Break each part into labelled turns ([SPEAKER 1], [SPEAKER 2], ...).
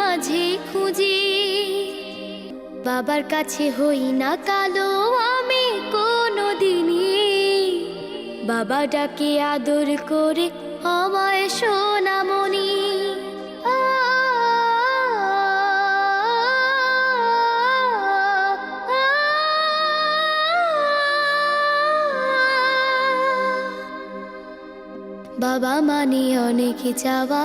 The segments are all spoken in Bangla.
[SPEAKER 1] মাঝে খুঁজি, বাবার কাছে হই না কালো আমি কোনো দিনই বাবা ডাকে আদর করে, আমায় সোনামণি। বাবা মানে অনেকে চাওয়া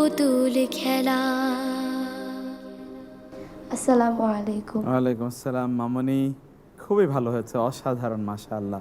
[SPEAKER 1] পুতুল খেলা।
[SPEAKER 2] আসসালামু আলাইকুম।
[SPEAKER 3] ওয়ালাইকুম আসসালাম মামনি। খুবই ভালো হয়েছে অসাধারণ মাশাআল্লাহ।